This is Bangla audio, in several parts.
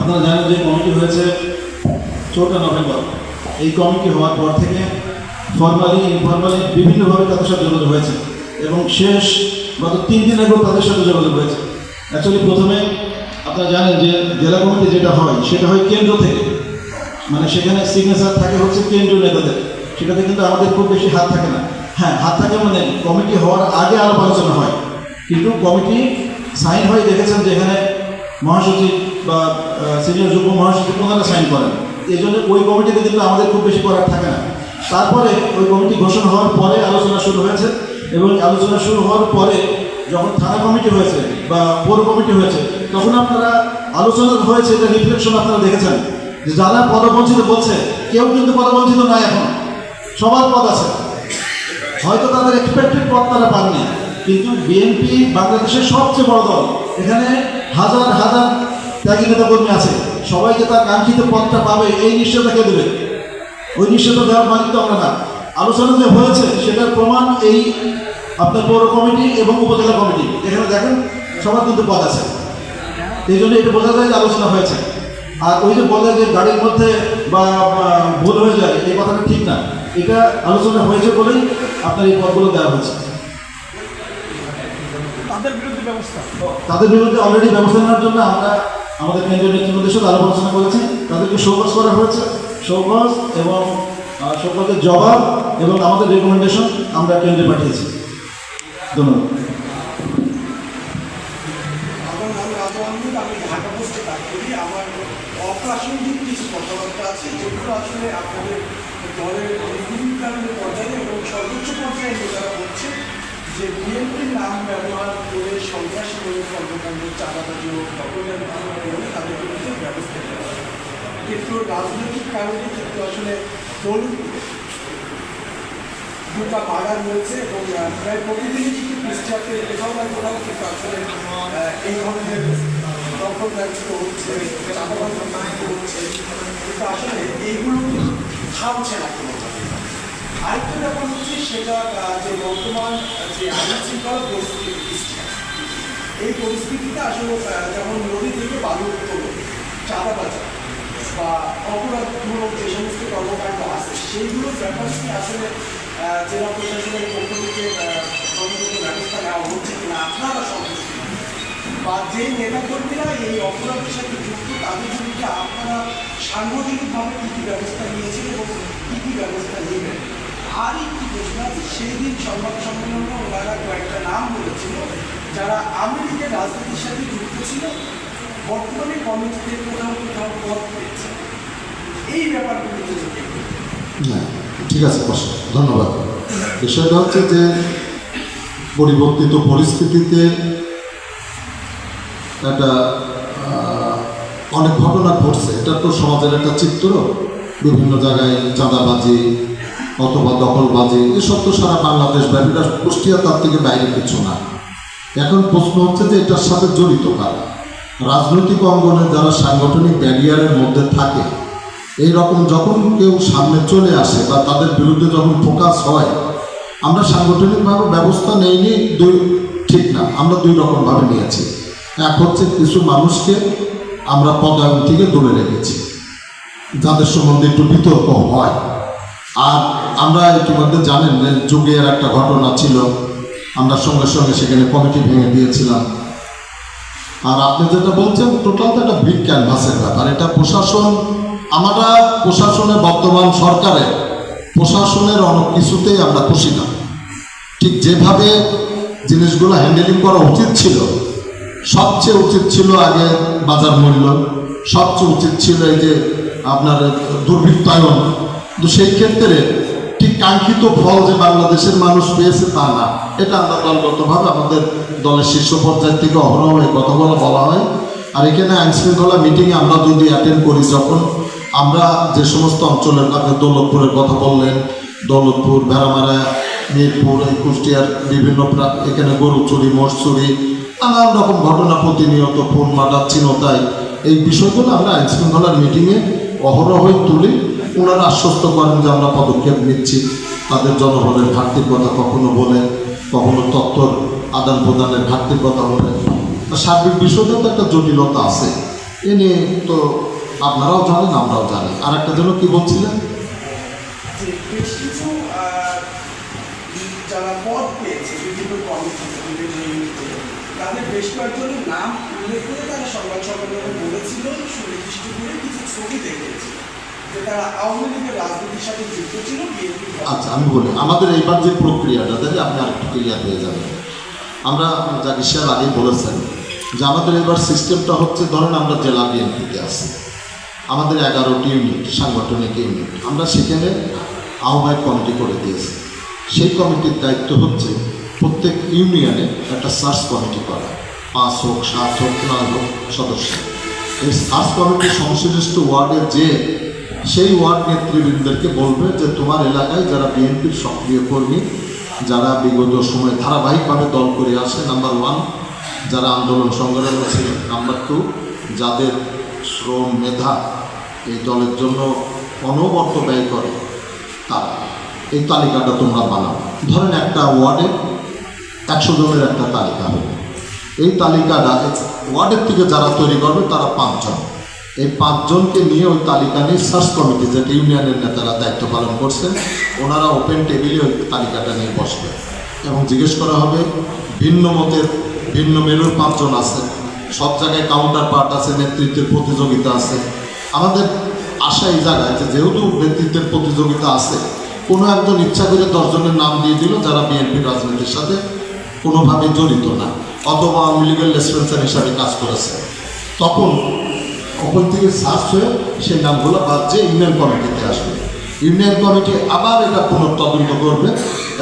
আপনারা জানেন যে কমিটি হয়েছে চৌঠা নভেম্বর। এই কমিটি হওয়ার পর থেকে ফর্মালি ইনফর্মালি বিভিন্নভাবে তাদের সাথে যোগাযোগ হয়েছে এবং শেষ গত তিন দিন আগেও তাদের সাথে যোগাযোগ হয়েছে। অ্যাকচুয়ালি প্রথমে আপনারা জানেন যে জেলা কমিটি যেটা হয়, সেটা হয় কেন্দ্র থেকে। মানে সেখানে সিগনেচার থাকে হচ্ছে কেন্দ্রীয় নেতাদের। সেটাতে কিন্তু আমাদের খুব বেশি হাত থাকে না। হ্যাঁ হাত থাকে মানে কমিটি হওয়ার আগে আলাপ আলোচনা হয়। কিন্তু কমিটি সাইন হয়ে দেখেছেন যে এখানে মহাসচিব বা সিনিয়র যুগ্ম মহাসচিব ওনারা সাইন করেন। এই জন্য ওই কমিটিতে কিন্তু আমাদের খুব বেশি করার থাকে না। তারপরে ওই কমিটি ঘোষণা হওয়ার পরে আলোচনা শুরু হয়েছে এবং আলোচনা শুরু হওয়ার পরে যখন থানা কমিটি হয়েছে বা পৌর কমিটি হয়েছে, তখন আপনারা আলোচনা হয়েছে এটা রিফ্লেকশন আপনারা দেখেছেন। যে যারা পদবঞ্চিত বলছে, কেউ কিন্তু পদবঞ্চিত নাই এখন। সবার পদ আছে। হয়তো তাদের এক্সপেক্টেড পদ তারা পাননি। কিন্তু বিএনপি বাংলাদেশের সবচেয়ে বড় দল। এখানে হাজার হাজার ত্যাগী নেতাকর্মী আছে। সবাই যে তার কাঙ্ক্ষিত পথটা পাবে এই নিশ্চয়তা কে দেবে? ওই নিশ্চয়তা দেওয়ার মালিক তো আমরা না। আলোচনা যে হয়েছে সেটার প্রমাণ এই আপনার পৌর কমিটি এবং উপজেলা কমিটি। এখানে দেখেন সবার কিন্তু পদ আছে। এই জন্য এটা বোঝা যায় যে আলোচনা হয়েছে। আর ওই যে বলে যে গাড়ির মধ্যে বা বা ভুল হয়ে যায় এই কথাটা ঠিক না। এটা আলোচনা হয়েছে বলেই আপনার এই পদগুলো দেওয়া হয়েছে। তাদের বিরুদ্ধে ব্যবস্থা? তাদের বিরুদ্ধে অলরেডি ব্যবস্থা নেওয়ার জন্য আমরা আমাদের কেন্দ্রীয় নেতৃবৃন্দের সাথে আলোচনা করেছি। তাদেরকে শোকজ করা হয়েছে। শোকজ এবং শোকজের জবাব এবং আমাদের রেকমেন্ডেশন আমরা কেন্দ্রে পাঠিয়েছি। ধন্যবাদ। আছে আসলে আপনাদের দলের বিভিন্ন পর্যায়ে এবং সর্বোচ্চ পর্যায়ে যে বিএনপির নাম ব্যবহার করে সন্ত্রাসী করে কর্মকাণ্ড চাঁদাবাজি ও দখলের করে তাদের বিরুদ্ধে ব্যবস্থা নেওয়া। কিন্তু রাজনৈতিক কারণে কিন্তু আসলে দুটা মার্ডার হয়েছে এবং প্রায় প্রতিদিনই কিন্তু পৃষ্ঠাতে কোথাও না কোথাও কিন্তু আসলে এই ধরনের দখল ব্যবস্থা হচ্ছে, চাঁদাবাজ হচ্ছে কিন্তু আসলে এইগুলো কিন্তু থামছে না কোনোভাবে আরেকটা ব্যাপার হচ্ছে সেটা যে বর্তমান যে আইন পরিস্থিতি এই পরিস্থিতিতে আসলে যেমন নদী থেকে বালু উত্তোলন চাঁদাবাজা বা অপরাধমূলক যে সমস্ত কর্মকাণ্ড আছে, সেইগুলোর ব্যাপার নিয়ে আসলে জেলা প্রশাসনের পক্ষ থেকে ব্যবস্থা নেওয়া হচ্ছে কিনা, আপনারা সন্তুষ্ট বা যে নেতাকর্মীরা এই অপরাধের সাথে যুক্ত, তাদের বিরুদ্ধে আপনারা সাংগঠনিকভাবে কী কী ব্যবস্থা নিয়েছেন এবং কী কী ব্যবস্থা নেবেন? আর একটি প্রশ্ন আছে সেই দিন সংবাদ সম্মেলনে ওনারা কয়েকটা নাম বলেছিল, যারা আমেরিকার রাজনীতির সাথে যুক্ত ছিল, বর্তমানে কমিটিতে কোথাও কোথাও পদ পেয়েছে। এই ব্যাপারগুলো ঠিক আছে ধন্যবাদ। বিষয়টা হচ্ছে যে, পরিবর্তিত পরিস্থিতিতে একটা অনেক ঘটনা ঘটছে। এটা তো সমাজের একটা চিত্র। বিভিন্ন জায়গায় চাঁদাবাজি অথবা দখলবাজি এসব তো সারা বাংলাদেশ ব্যাপী, এটা কুষ্টিয়া তার থেকে বাইরে কিছু না। এখন প্রশ্ন হচ্ছে যে এটার সাথে জড়িত কারা? রাজনৈতিক অঙ্গনে যারা সাংগঠনিক ব্যারিয়ারের মধ্যে থাকে এই রকম যখন কেউ সামনে চলে আসে বা তাদের বিরুদ্ধে যখন ফোকাস হয়, আমরা সাংগঠনিকভাবে ব্যবস্থা নেইনি, দুই, ঠিক না, আমরা দুই রকমভাবে নিয়েছি। এক হচ্ছে কিছু মানুষকে আমরা পদায়ন থেকে দূরে রেখেছি, যাদের সম্বন্ধে একটু বিতর্ক হয়। আর আমরা ইতিমধ্যে জানেন যুগের একটা ঘটনা ছিল। আমরা সঙ্গে সঙ্গে সেখানে কমিটি ভেঙে দিয়েছিলাম। আর আপনি যেটা বলছেন, টোটাল তো একটা বিগ ক্যানভাসের ব্যাপার। এটা প্রশাসন, আমরা প্রশাসনের বর্তমান সরকারের প্রশাসনের অনেক কিছুতেই আমরা খুশি না। ঠিক যেভাবে জিনিসগুলো হ্যান্ডেলিং করা উচিত ছিল, সবচেয়ে উচিত ছিল আগে বাজার মূল্য, সবচেয়ে উচিত ছিল এই যে আপনার দুর্বৃত্তায়ন। কিন্তু সেই ক্ষেত্রে ঠিক কাঙ্ক্ষিত ফল যে বাংলাদেশের মানুষ পেয়েছে তা না। এটা আমরা দলগতভাবে আমাদের দলের শীর্ষ পর্যায় থেকে অহরহ এই কথাগুলো বলা হয়। আর এখানে আইন শৃঙ্খলা মিটিংয়ে আমরা যদি অ্যাটেন্ড করি যখন আমরা যে সমস্ত অঞ্চলের, আপনি দৌলতপুরের কথা বললেন, দৌলতপুর, ভেড়ামারা, মিরপুর, এই কুষ্টিয়ার বিভিন্ন এখানে গরু চুরি, মোষ চুরি, নানান রকম ঘটনা প্রতিনিয়ত ফোন মার্ডার চিনতাই এই বিষয়গুলো আমরা আইন শৃঙ্খলার মিটিংয়ে অহরহই তুলি ওনারা আশ্বস্ত করেন যে আমরা পদক্ষেপ নিচ্ছি। তাদের জনগণের ঘাটতির কথা কখনো বলে, কখনো তথ্যর আদান প্রদানের ঘাটতির কথা বলে। সার্বিক বিষয়টা তো একটা জটিলতা আছে। এ নিয়ে তো আপনারাও জানেন, আমরাও জানি। আর একটা জন্য কি বলছিলেন? তাদের বেশ কয়েকজনের নাম উল্লেখ করে তারা সংবাদ সম্মেলনে বলেছিল, সুনির্দিষ্ট ছবি বিএনপি আচ্ছা আমি বলি, আমাদের এইবার যে প্রক্রিয়াটা আপনি ক্লিয়ার যাবেন। আমরা আগেই যে আমাদের সিস্টেমটা হচ্ছে, ধরেন আমরা জেলা বিএনপিতে আমাদের এগারোটি ইউনিট সাংগঠনিক ইউনিট আমরা সেখানে আহ্বায়ক কমিটি করে দিয়েছি। সেই কমিটির দায়িত্ব হচ্ছে প্রত্যেক ইউনিয়নে একটা সার্চ কমিটি করা। পাঁচ হোক, সাত হোক, নয় হোক, সদস্য। এই সার্চ কমিটি সংশ্লিষ্ট ওয়ার্ডে যে সেই ওয়ার্ড নেতৃবৃন্দদেরকে বলবে যে তোমার এলাকায় যারা বিএনপির সক্রিয় কর্মী, যারা বিগত সময়ে ধারাবাহিকভাবে দল করে আসে নাম্বার ওয়ান যারা আন্দোলন সংগ্রামে ছিল নাম্বার টু যাদের শ্রম মেধা এই দলের জন্য অনবর্ত ব্যয় করে, তারা এই তালিকাটা তোমরা বানাও। ধরেন একটা ওয়ার্ডে একশো জনের একটা তালিকা হবে। এই তালিকাটা ওয়ার্ডের থেকে যারা তৈরি করবে, তারা পাঁচজন। এই পাঁচজনকে নিয়ে ওই তালিকা নিয়ে সার্চ কমিটি, যেটা ইউনিয়নের নেতারা দায়িত্ব পালন করছেন, ওনারা ওপেন টেবিলে ওই তালিকাটা নিয়ে বসবে। এবং জিজ্ঞেস করা হবে, ভিন্ন মতের, ভিন্ন মেরুর পাঁচজন আছে, সব জায়গায় কাউন্টার পার্ট আছে, নেতৃত্বের প্রতিযোগিতা আছে। আমাদের আশা এই জায়গায় যে যেহেতু নেতৃত্বের প্রতিযোগিতা আছে, কোনো একজন ইচ্ছা করে দশজনের নাম দিয়ে দিল, যারা বিএনপি রাজনীতির সাথে কোনোভাবে জড়িত না। অথবা আওয়ামী লীগের লেসপেন্সার হিসাবে কাজ করেছে। তখন ওপর থেকে সার্চ হয়ে সেই নামগুলো বাদ যে ইউনিয়ন কমিটিতে আসবে। ইউনিয়ন কমিটি আবার এটা পুনঃতদন্ত করবে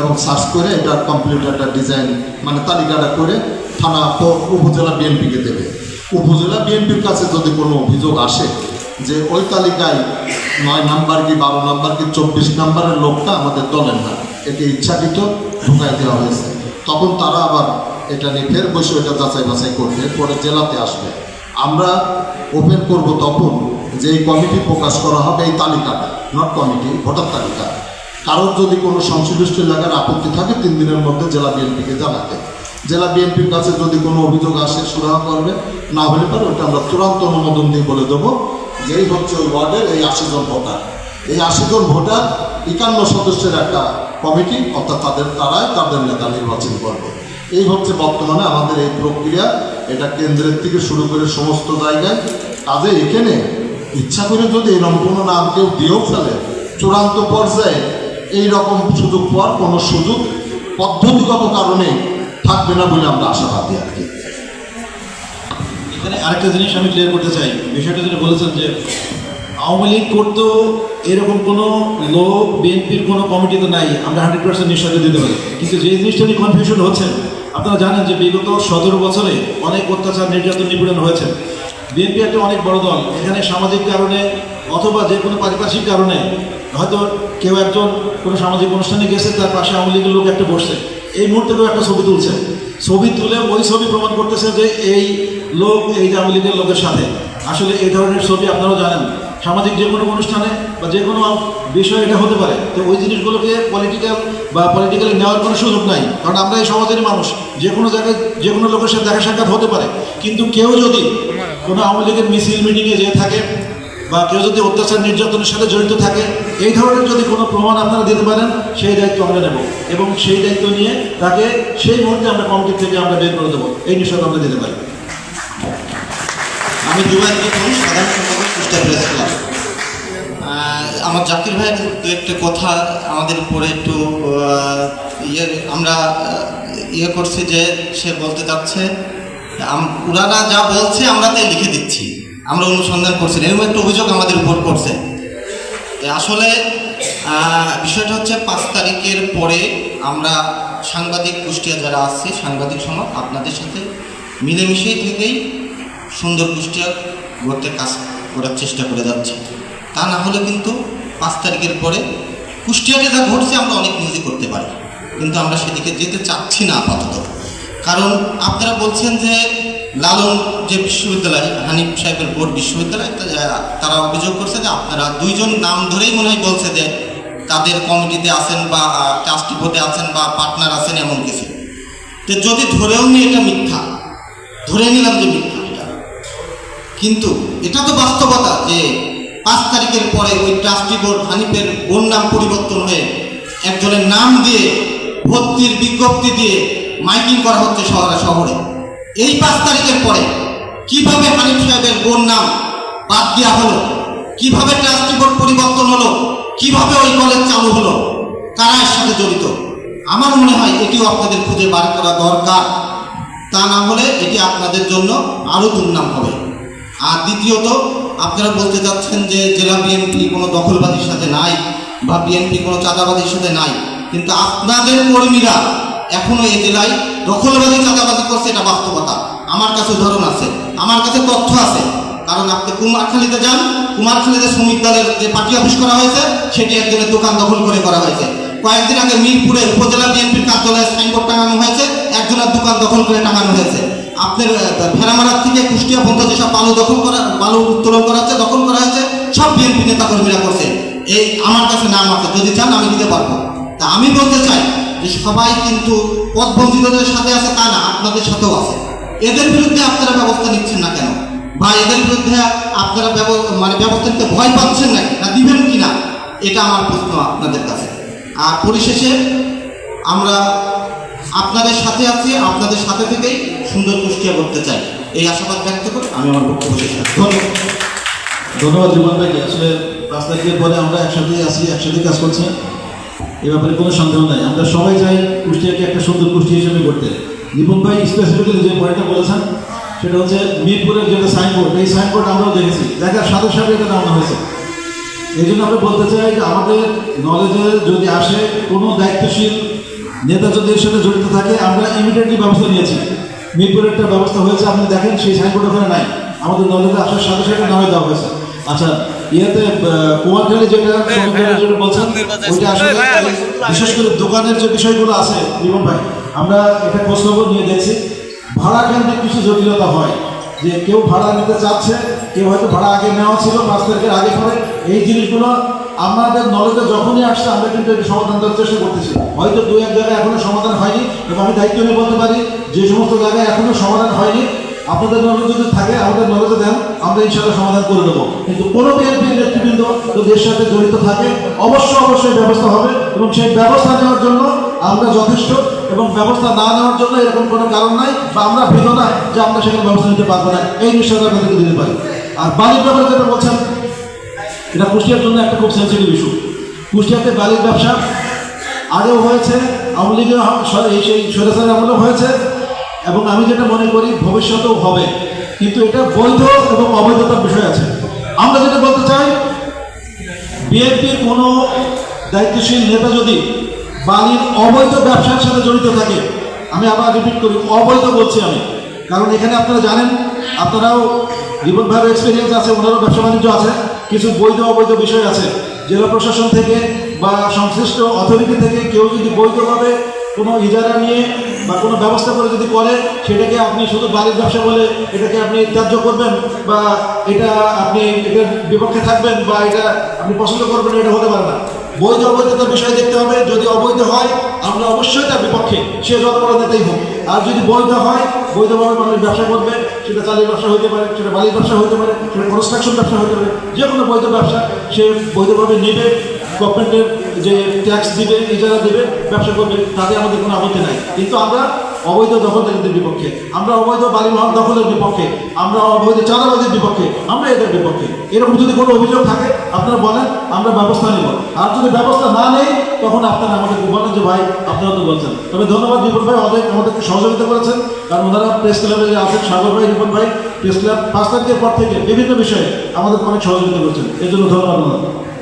এবং সার্চ করে এটা কমপ্লিট একটা ডিজাইন মানে তালিকাটা করে থানা উপজেলা বিএনপিকে দেবে। উপজেলা বিএনপির কাছে যদি কোনো অভিযোগ আসে যে ওই তালিকায় নয় নাম্বার কি, বারো নাম্বার কি, চব্বিশ নাম্বারের লোকটা আমাদের দলের না এটি ইচ্ছাকৃত ঢুকাই দেওয়া হয়েছে। তখন তারা আবার এটা নিয়ে ফের বসে এটা যাচাই বাছাই করবে, পরে জেলাতে আসবে। আমরা ওপেন করব তখন যে এই কমিটি প্রকাশ করা হবে এই তালিকাটা নট কমিটি, ভোটার তালিকা। কারোর যদি কোনো সংশ্লিষ্ট এলাকার আপত্তি থাকে, তিন দিনের মধ্যে জেলা বিএনপিকে জানাতে। জেলা বিএনপির কাছে যদি কোনো অভিযোগ আসে, সুরাহা করবে। না হলে পরে ওটা আমরা চূড়ান্ত অনুমোদন দিয়ে বলে দেবো যে এই হচ্ছে ওই ওয়ার্ডের এই আশি জন ভোটার। এই আশি জন ভোটার একান্ন সদস্যের একটা কমিটি, অর্থাৎ তাদের, তারাই তাদের নেতা নির্বাচন করবে। এই হচ্ছে বর্তমানে আমাদের এই প্রক্রিয়া। এটা কেন্দ্রের থেকে শুরু করে সমস্ত জায়গায়। কাজে এখানে ইচ্ছা করে যদি এরকম কোনো নাম কেউ দিয়েও ফেলে, চূড়ান্ত পর্যায়ে এই রকম সুযোগ পাওয়ার কোনো সুযোগ পদ্ধতিগত কারণে থাকবে না বলে আমরা আশাবাদী আর কি। এখানে আরেকটা জিনিস আমি ক্লিয়ার করতে চাই। বিষয়টা যেটা বলেছেন যে আওয়ামী লীগ করতো এরকম কোনো লোক, বিএনপির কোনো কমিটিতে নাই, আমরা হান্ড্রেড পার্সেন্ট নিশ্চয়তা দিতে পারি। কিন্তু যে জিনিসটা নিয়ে কনফিউশন হচ্ছে, আপনারা জানেন যে বিগত সতেরো বছরে অনেক অত্যাচার, নির্যাতন, নিপীড়ন হয়েছে। বিএনপি একটা অনেক বড় দল। এখানে সামাজিক কারণে অথবা যে কোনো পারিপার্শ্বিক কারণে হয়তো কেউ একজন কোনো সামাজিক অনুষ্ঠানে গেছে, তার পাশে আওয়ামী লীগের লোক একটা বসছে। এই মুহূর্তে কেউ একটা ছবি তুলছে। ছবি তুলে ওই ছবি প্রমাণ করতেছে যে এই লোক এই যে আওয়ামী লীগের লোকের সাথে। আসলে এই ধরনের ছবি আপনারাও জানেন। সামাজিক যে কোনো অনুষ্ঠানে বা যে কোনো বিষয় এটা হতে পারে, তো ওই জিনিসগুলোকে পলিটিক্যাল বা পলিটিক্যালি নেওয়ার কোনো সুযোগ নাই। কারণ আমরা এই সমাজেরই মানুষ, যে কোনো জায়গায়, যে কোনো লোকের সাথে দেখা সাক্ষাৎ হতে পারে। কিন্তু কেউ যদি কোনো আওয়ামী লীগের মিছিল মিটিংয়ে যেয়ে থাকে বা কেউ যদি অত্যাচার নির্যাতনের সাথে জড়িত থাকে, এই ধরনের যদি কোনো প্রমাণ আপনারা দিতে পারেন, সেই দায়িত্ব আমরা নেব। এবং সেই দায়িত্ব নিয়ে তাকে সেই মুহূর্তে আমরা কমিটি থেকে আমরা বের করে দেবো। এই নিশ্চয়তা আমরা দিতে পারি। আমি প্রথম সাধারণ আমার জাকির ভাইয়ের দু একটা কথা আমাদের উপরে একটু ইয়ে আমরা ইয়ে করছি যে সে বলতে চাচ্ছে ওনারা যা বলছে আমরা তাই লিখে দিচ্ছি, আমরা অনুসন্ধান করছি। এরকম একটা অভিযোগ আমাদের উপর করছে আসলে বিষয়টা হচ্ছে পাঁচ তারিখের পরে আমরা সাংবাদিক কুষ্টিয়া যারা আসছে, সাংবাদিক সমাজ, আপনাদের সাথে মিলেমিশেই থেকেই সুন্দর কুষ্টিয়া গড়তে কাজ করার চেষ্টা করে যাচ্ছি। তা না হলে কিন্তু পাঁচ তারিখের পরে কুষ্টিয়াতে যা ঘটছে আমরা অনেক নিউজই করতে পারি। কিন্তু আমরা সেদিকে যেতে চাচ্ছি না আপাতত। কারণ আপনারা বলছেন যে লালন যে বিশ্ববিদ্যালয়, হানিফ সাহেবের বোর্ড বিশ্ববিদ্যালয় তারা অভিযোগ করছে যে আপনারা দুইজন নাম ধরেই মনে হয় বলছে যে তাদের কমিটিতে আছেন বা ট্রাস্টি বোর্ডে আছেন বা পার্টনার আছেন এমন কিছু। তো যদি ধরেও নি এটা মিথ্যা, ধরে নিলাম যে মিথ্যা। কিন্তু এটা তো বাস্তবতা যে পাঁচ তারিখের পরে ওই ট্রাস্টি বোর্ড হানিফের ওর নাম পরিবর্তন হয়ে একজনের নাম দিয়ে ভর্তির বিজ্ঞপ্তি দিয়ে মাইকিং করা হচ্ছে শহরে শহরে। এই পাঁচ তারিখের পরে কীভাবে হানিফ সাহেবের বোন নাম বাদ দেওয়া হলো? কীভাবে ট্রাস্টি বোর্ড পরিবর্তন হলো? কীভাবে ওই কলেজ চালু হলো? কারা এর সাথে জড়িত? আমার মনে হয় এটিও আপনাদের খুঁজে বার করা দরকার। তা না হলে এটি আপনাদের জন্য আরও দুর্নাম হবে। আর দ্বিতীয়ত, আপনারা বলতে চাচ্ছেন যে জেলা বিএনপি কোনো দখলবাদীর সাথে নাই বা বিএনপি কোনো চাঁদাবাদীর সাথে নাই, কিন্তু আপনাদের কর্মীরা এখনও এই জেলায় দখলবাদী চাঁদাবাজি করছে এটা বাস্তবতা। আমার কাছে উদাহরণ আছে, আমার কাছে তথ্য আছে, কারণ আপনি কুমারখালীতে যান, কুমারখালীতে শ্রমিক দলের যে পার্টি অফিস করা হয়েছে, সেটি একজনের দোকান দখল করে করা হয়েছে। কয়েকদিন আগে মিরপুরে উপজেলা বিএনপির কার্যালয়ে সাইনবোর্ড টাঙানো হয়েছে, একজনের দোকান দখল করে টাঙানো হয়েছে। আপনার আহ, ভেড়ামারার থেকে কুষ্টিয়া পর্যন্ত যেসব বালু দখল করা বালু উত্তোলন করা হচ্ছে দখল করা হয়েছে সব বিএনপি নেতা কর্মীরা করছে। এই আমার কাছে নাম আছে যদি চান আমি দিতে পারব। তা আমি বলতে চাই যে সবাই কিন্তু পথবঞ্চিতদের সাথে আছে তা না আপনাদের সাথেও আছে। এদের বিরুদ্ধে আপনারা ব্যবস্থা নিচ্ছেন না কেন? বা এদের বিরুদ্ধে আপনারা মানে ব্যবস্থা নিতে ভয় পাচ্ছেন নাকি? না দিবেন কি না? এটা আমার প্রশ্ন আপনাদের কাছে। আর পরিশেষে আমরা আপনাদের সাথে আছি, আপনাদের সাথে থেকেই সুন্দর কুষ্টিয়া করতে চাই। এই আশাবাদ ব্যক্ত করে আমি আমার বক্তব্য শেষ। ধন্যবাদ। ধন্যবাদ জীবন ভাইকে। আসলে পাঁচ তারিখের পরে আমরা একসাথে আছি একসাথে কাজ করছি। এ ব্যাপারে কোনো সন্দেহ নাই। আমরা সবাই চাই কুষ্টিয়াকে একটা সুন্দর কুষ্টি হিসেবে করতে জীবন ভাই স্পেসিফিক্যালি যে পয়েন্টটা বলেছেন, সেটা হচ্ছে মিরপুরের যেটা সাইনবোর্ড এই সাইনবোর্ড আমরাও দেখেছি। দেখার সাথে সাথে এটা নামানো হয়েছে। এই জন্য আমরা বলতে চাই যে আমাদের নলেজে যদি আসে কোনো দায়িত্বশীল নেতা যদি এর সাথে জড়িত থাকে আমরা ইমিডিয়েটলি ব্যবস্থা নিয়েছি। মিরপুরের একটা ব্যবস্থা হয়েছে আপনি দেখেন সেই সাইনবোর্ড ওখানে নাই। আমাদের নলেজে আসার সাথে সাথে নামে দেওয়া হয়েছে। আচ্ছা ইয়েতে কুমারখালী যেটা যেটা বলছেন ওইটা আসলে বিশেষ করে দোকানের যে বিষয়গুলো আছে জীবন ভাই আমরা এটা খোঁজখবর নিয়ে দেখছি। ভাড়া কেন্দ্রিক কিছু জটিলতা হয় যে কেউ ভাড়া নিতে চাচ্ছে কেউ হয়তো ভাড়া আগে নেওয়া ছিল পাঁচ তারিখের আগে পরে এই জিনিসগুলো আমাদের নলেজে যখনই আসছে, আমরা কিন্তু এটি সমাধান দেওয়ার চেষ্টা করতেছি। হয়তো দু এক জায়গায় এখনও সমাধান হয়নি, এবং আমি দায়িত্ব নিয়ে বলতে পারি, যে সমস্ত জায়গায় এখনও সমাধান হয়নি, আপনাদের নলেজ যদি থাকে, আমাদের নলেজে দেন, আমরা ইনশাআল্লাহ সমাধান করে দেবো। কিন্তু কোনো বিএনপি নেতৃবৃন্দ যদি সাথে জড়িত থাকে, অবশ্যই অবশ্যই ব্যবস্থা হবে, এবং সেই ব্যবস্থা নেওয়ার জন্য আমরা যথেষ্ট, এবং ব্যবস্থা না নেওয়ার জন্য এরকম কোনো কারণ নাই, বা আমরা ভীত নাই যে আমরা সেখানে ব্যবস্থা নিতে পারব না, এই নিশ্চয়তা আপনাদেরকে দিতে পারি। আর বালির ব্যাপারে যেটা বলছেন এটা কুষ্টিয়ার জন্য একটা খুব সেন্সিটিভ ইস্যু কুষ্টিয়াতে বালির ব্যবসা আগেও হয়েছে, আওয়ামী লীগের এই সেই স্বৈরাচারের আমলেও হয়েছে, এবং আমি যেটা মনে করি ভবিষ্যতেও হবে। কিন্তু এটা বৈধ এবং অবৈধতার বিষয় আছে। আমরা যেটা বলতে চাই, বিএনপির কোনো দায়িত্বশীল নেতা যদি বালির অবৈধ ব্যবসার সাথে জড়িত থাকে, আমি আবার রিপিট করি, অবৈধ বলছি আমি। কারণ এখানে আপনারা জানেন, আপনারাও জীবনভাবে এক্সপিরিয়েন্স আছে, ওনারও ব্যবসা বাণিজ্য আছে। কিছু বৈধ অবৈধ বিষয় আছে। জেলা প্রশাসন থেকে বা সংশ্লিষ্ট অথরিটি থেকে কেউ যদি বৈধভাবে কোনো ইজারা নিয়ে বা কোনো ব্যবস্থা করে যদি করে, সেটাকে আপনি শুধু বাড়ির ব্যবসা বলে এটাকে আপনি ত্যায্য করবেন বা এটা আপনি এটার বিপক্ষে থাকবেন বা এটা আপনি পছন্দ করবেন, এটা হতে পারে না। বৈধ অবৈধতার বিষয় দেখতে হবে, যদি অবৈধ হয়, আমরা অবশ্যই তার বিপক্ষে। সে যত বড় হোক। আর যদি বৈধ হয়, বৈধভাবে মানুষ ব্যবসা করবে সেটা চালের ব্যবসা হতে পারে, সেটা বালির ব্যবসা হতে পারে, সেটা কনস্ট্রাকশন ব্যবসা হতে পারে যে কোনো বৈধ ব্যবসা, সে বৈধভাবে নেবে গভর্নমেন্টের যে ট্যাক্স দিবে ইজারা দেবে, ব্যবসা করবে, তাতে আমাদের কোনো আপত্তি নাই। কিন্তু আমরা অবৈধ দখলদারিদের বিপক্ষে, আমরা অবৈধ বালি মহল দখলের বিপক্ষে, আমরা অবৈধ চাঁদাবাজির বিপক্ষে, আমরা এদের বিপক্ষে। এরকম যদি কোনো অভিযোগ থাকে, আপনারা বলেন, আমরা ব্যবস্থা নেব। আর যদি ব্যবস্থা না নেই, তখন আপনারা আমাদেরকে বলেন যে, ভাই, আপনারা তো বলছেন। তবে ধন্যবাদ রিপন ভাই অনেক আমাদেরকে সহযোগিতা করেছেন। কারণ ওনারা প্রেস ক্লাবে যে আছেন, সাগর ভাই রিপন ভাই, প্রেস ক্লাব পাঁচ তারিখের পর থেকে বিভিন্ন বিষয়ে আমাদেরকে অনেক সহযোগিতা করছেন। এর জন্য ধন্যবাদ, ওনাদের।